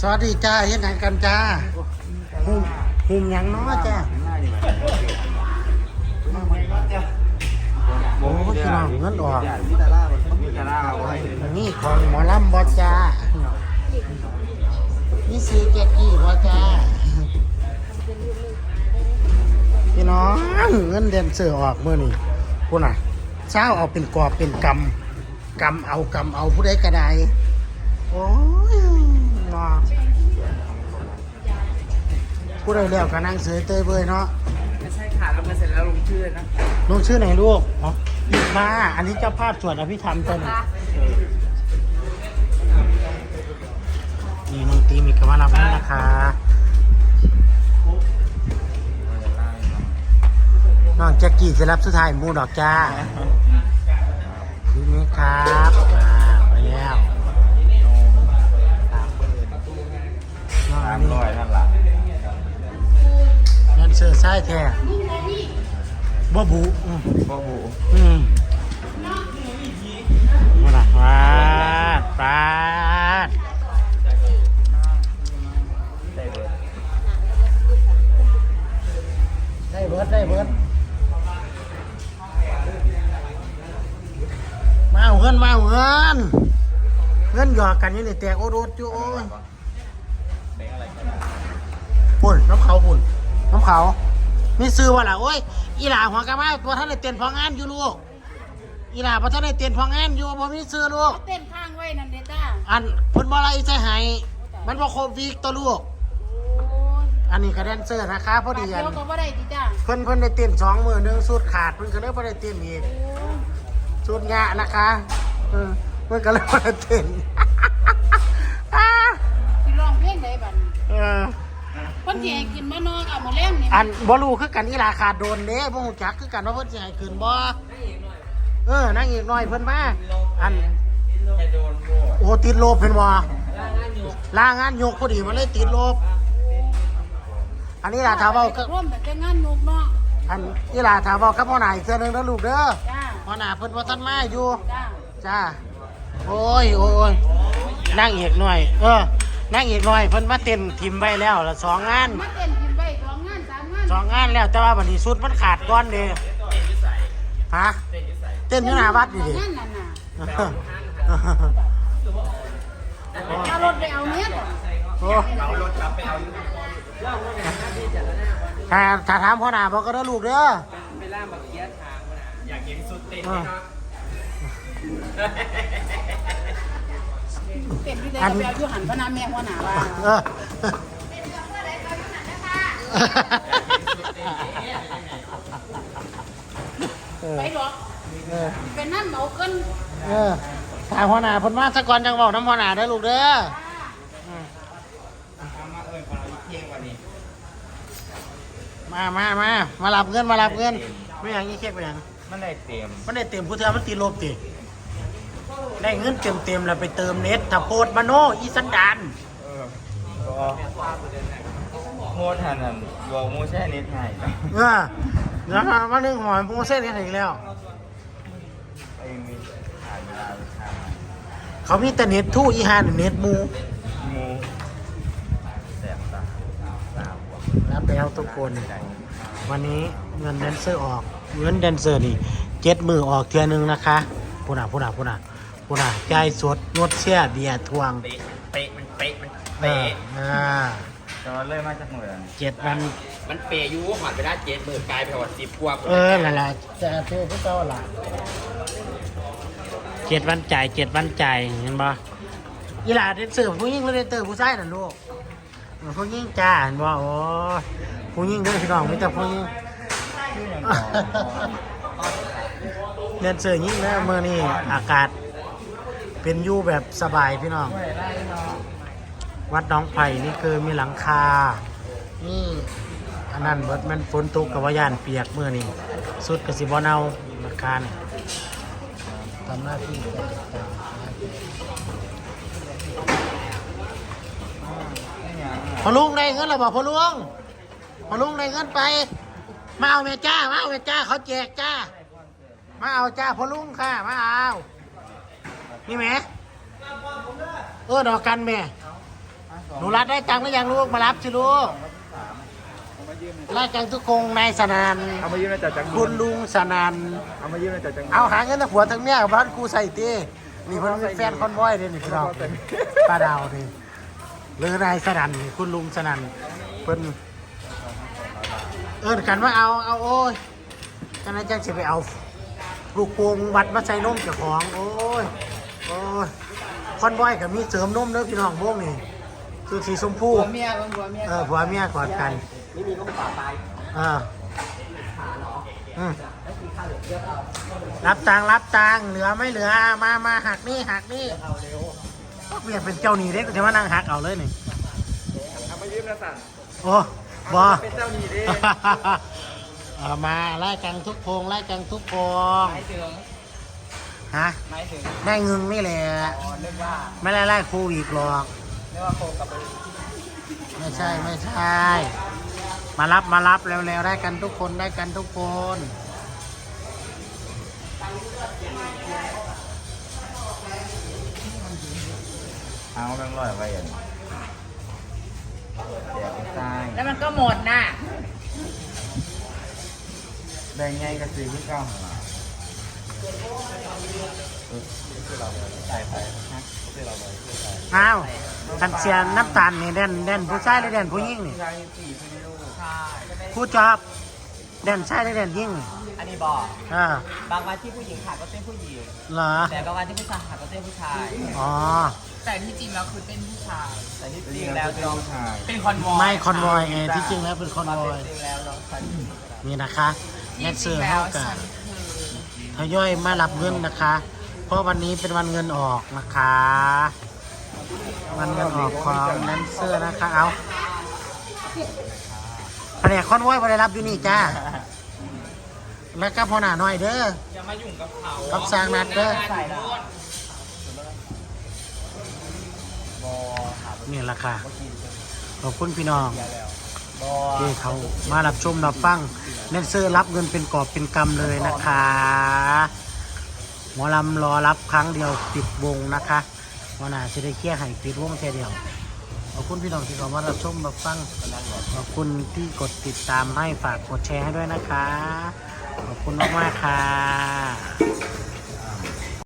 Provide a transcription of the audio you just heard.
สวัสดีจ้าเฮ็ดหยังกันจ้าหุ่มหุ่มหยังเนาะจ้าโอ้ยพี่น้องเงินออกมิตาล่ามิตาล่าเอาไว้นี่ของหมอลำบอจ้านี่ซื้อเจ็ดกี่บอจ้าพี่น้องเงินเดือนเสือออกเมื่อนี่พูดน่ะเช้าเอาเป็นกอบเป็นกำกำเอากำเอาผู้ใดก็ได้โอ้ย เนาะผู้ใดแล้วก็นั่งเสยเตยเบยเนาะไม่ใช่ค่ะแล้วมาเสร็จแล้วลงชื่อนะลงชื่อไหนลูกอ๋อมา อันนี้เจ้าภาพสวดอภิธรรมตัวนี้นี่น้องตีมีกำลังรับแล้วนะคะน้องแจ็กกี้จะรับสุดท้ายหมูดอกจ้าทีนี้ครับ พ่อบูอืมมาละปาดปาดได้เบิร์ดได้เบิร์ดได้เบิร์ดมาเอาเงินมาเอาเงินเงินหยอกกันอยี่นี่แตกโอรดอยู่โอ้ยปุ่นน้ำเขาปุ่นน้ำเขา มีซื้อว่าล่ะโอ้ยอีหล่าหัวกะมาตัวท่านได้เต้นพองานอยู่ลูกอีหล่าพอท่านได้เต้นพองานอยู่บ่มีซื้อลูก เต้นข้างไว้นั่นเด้จ้าอันเพิ่นบ่อะไรใส่ให้มันบ่ครบวีคตัวลูก โอ้ยอันนี้ก็แดนเซอร์นะคะพอดีเดีอัยนวก็บ่ได้ดิจ้าเพิ่นเพิ่นได้เต้นสองมือหนึงสุดขาดเพิ่นก็เลยบ่ได้เต้นอีก โอ้ยสุดงะนะคะเออเพิ่นก็เลยบ่ได้เต้นอ่าสิร้องเพลงใดบัดนี้เออ เพิ่นสิให้กินบ่นอนเอามื้อแรงนี่อันบ่รู้คือกันอีหลาขาดโดนเด้บ่ฮู้จักคือกันว่าเพิ่นสิให้คืนบ่เออนางเอกน้อยเพิ่นมาอันจะโดนโม่โอ้ติดโลบเพิ่นบ่ลางานยกพอดีมันเลยติดโลบอันนี้ล่ะถ้าเว้าก็ร่วมแต่งานนุกเนาะอันอีหลาถามบอกกับพ่อหน่ายเสื้อหนึงแล้วลูกเด้อจ้าพ่อหน่าเพิ่นว่าท่านมาอยู่จ้าจ้าโอ้ยโอ้ยนั่งเอกหน่อย เออ นั่งเอกหน่อยเพิ่นมาเต้นทิมไว้แล้วละสองงานมาเต้นกินไว้สองงานสามงานสองงานแล้วแต่ว่าบัดนี้สุดมันขาดก้อนเด้ฮะเต้นอยู่หน้าวัดนี่สองดิงานนั่นน่ะเอารถไปเอาเนี้ยโอ้ถ้าถ้าถามพ่อหน้าบอกก็ได้อลูกเด้อเวลาบักเกียร์ทางอยากเห็นสุดเต้นเออ เต้นอยู่ได้ก็ไปเอาอยู่หันพระนามแม่หัวหน้าว่าเออไปดอกเออเป็นนั่นเอาขึ้นเออถามพ่อหน้าเพ่นมาสักก่อนจังบอกน้ำพ่อหน้าได้อลูกเด้ออืมเอามาเอ่ยพอเราเที่ยงวันนี้มามามามารับเงินมารับเงินไม่อย่างนี้เช็คไปอย่าง มันได้เต็มมันได้เต็มผู้เทือมันตีลบติได้เงินเต็มเต็มๆแล้วไปเติมเน็ตถ้าโพดมาโนอีสันดานเออก็โม่ทันอะบอกโม่แช่นิดหน่อยเออแล้วมาหนึ่งหอยโมเส้นนี่อีกแล้วไอ้มีถ่ายเวลาไปทำเขามีแต่เน็ตทู่อีฮานเน็ตหมูมูแสบตาตาบวมรับแล้วทุกคน วันนี้เงินแดนเซอร์ออกเงินแดนเซอร์นี่เจ็ดมือออกเทือหนึงนะคะพูน่ะพูน่ะพูน่ะพูน่ะจ่ายสดงดเสียเบียร์ทวงเป๊ะเป๊ะมันเป๊ะมันเอเป๊ะออ่าแต่ว่าเริ่มมาจากเหมือนเจ็ดวันมันเปย์ยูหอดไปได้เจ็ดหมื่นกลายไปหอดสิบกว่าเออนั่นแหละจะเท่พวกเจ้าล่ะเจ็ดวันจ่ายเจ็ดวันจ่ายเห็นปะอีหลาเดนเซอร์ผู้หญิงหรือเดนเตอร์ผู้ชายน่ะลูกเออผู้หญิงจ้าเห็นปะโอ้ย ผู้หญิงด้อพี่น้องไม่แต่ผู้หญิงชื่ออย่างก่อนเดนเซอยิ่งนะเมื่อนี่อากาศ เป็นอยู่แบบสบายพี่น้อง วัดน้องไผ่นี่คือมีหลังคานี่อันนั้นเบิดมันฝนตกกับว่ายานเปียกเมื่อนี่สุดกับสิบอเนาหลังคาเนี่ยทำหน้าที่พอลุงได้เงินแล้วบอกพอลุง พอลุงได้เงินไป มาเอาแม่จ้า มาเอาแม่จ้าเขาแจกจ้า มาเอาจ้าพอลุงค่ะ มาเอา นี่แม่เออดอกกันแม่หนูรัดได้ตังค์หรือยังลูก มารับสิลูกไล่จังทุกคงนายสนานเอามายืมในจัดจังคุณลุงสนานเอามายืมในจัดจังเอาหาเงินทั้งผัวทั้งเมียกับบ้านกูใส่ตีนี่เพิ่นเป็นแฟนคอนวอยเด้นี่พี่น้องป้าดาวนี่หรือนายสนั่นนี่คุณลุงสนั่นเพิ่น เอิ้นกันว่าเอาเอาโอ้ยจังนั้นจังสิไปเอา ลูกโป่งวัดมาใส่นมเจ้าของ โอ้ยโอ้ยคอนวอยกับมีเสริมนมเด้อพี่น้องวงนี่คือสีชมพูผัวเมียผัวเมียเออผัวเมียกอดกันไม่มีก็ป่าตายเออขาเนาะอืมแล้วกินข้าวเหลือเยอะเอารับตังค์รับตังค์เหลือไม่เหลือมามาหักนี่หักนี่เอาเร็วก็เปลี่ยนเป็นเจ้าหนี้เด็กจะมานั่งหักเอาเลยนี่เอามายืมนะสั่นโอ้ บอเป็นเจ้าหนี้ดิเอามาไล่กังทุกโพงไล่กังทุกโพงไม่ถึงฮะไม่ถึงได้เงินนี่แหละอ๋อนึกว่าไม่ได้ไล่โควิดหรอกนึกว่าโคกับไม่ใช่ไม่ใช่ มารับมารับเร็วๆได้กันทุกคนได้กันทุกคนเอาแบงค์ร้อยไว้อย่าง เดี๋ยวไปสร้างแล้วมันก็หมดน่ะแบ่งไงก็ซื้อที่เก้าหาใส่ไปฮะซื้อเราไปซื้อไปอ้าวคันเสียน้ำตาลนี่แดนแดนผู้ชายหรือแดนผู้หญิงนี่ใช่สี่พี่ลูกใช่ผู้จอบแดนชายหรือแดนหญิงนี่อันนี้บอกอ่าบางวันที่ผู้หญิงขาดก็เต้นผู้หญิง เหรอ แต่บางวันที่ผู้ชายขาดก็เต้นผู้ชาย อ๋อ แต่ที่จริงแล้วคือเป็นผู้ชาย แต่ที่จจริริงงแล้แล้ววน้น้อองงชายเป็นคอนวอยไม่คอนวอยไงที่จริงแล้วเป็นคอนมาวอเป็นยจริงแล้วน้องฉันนี่นะคะแนทเซอร์เท่ากับทยอยมารับเงินนะคะ เพราะวันนี้เป็นวันเงินออกนะคะ วันเงินออกของแนนเซอร์นะคะเอาแผนกคอนวอยมาได้รับอยู่นี่จ้าแล้วก็พอหน้าหน่อยเด้อจะมายุ่งกับเขากับสร้างนัดเด้อใส่ละบอ นี่แหละค่ะ ขอบคุณพี่น้องบอที่เขามารับชมรับฟังแนนเซอร์รับเงินเป็นกอบเป็นกำเลยนะคะหมอลำรอรับครั้งเดียวปิดวงนะคะวันหน้าจะได้เคลียร์ให้ปิดวงแค่เดียวขอบคุณพี่น้องที่เขามารับชมรับฟังขอบคุณที่กดติดตามให้ฝากกดแชร์ให้ด้วยนะคะ ขอบคุณมากๆค่ะ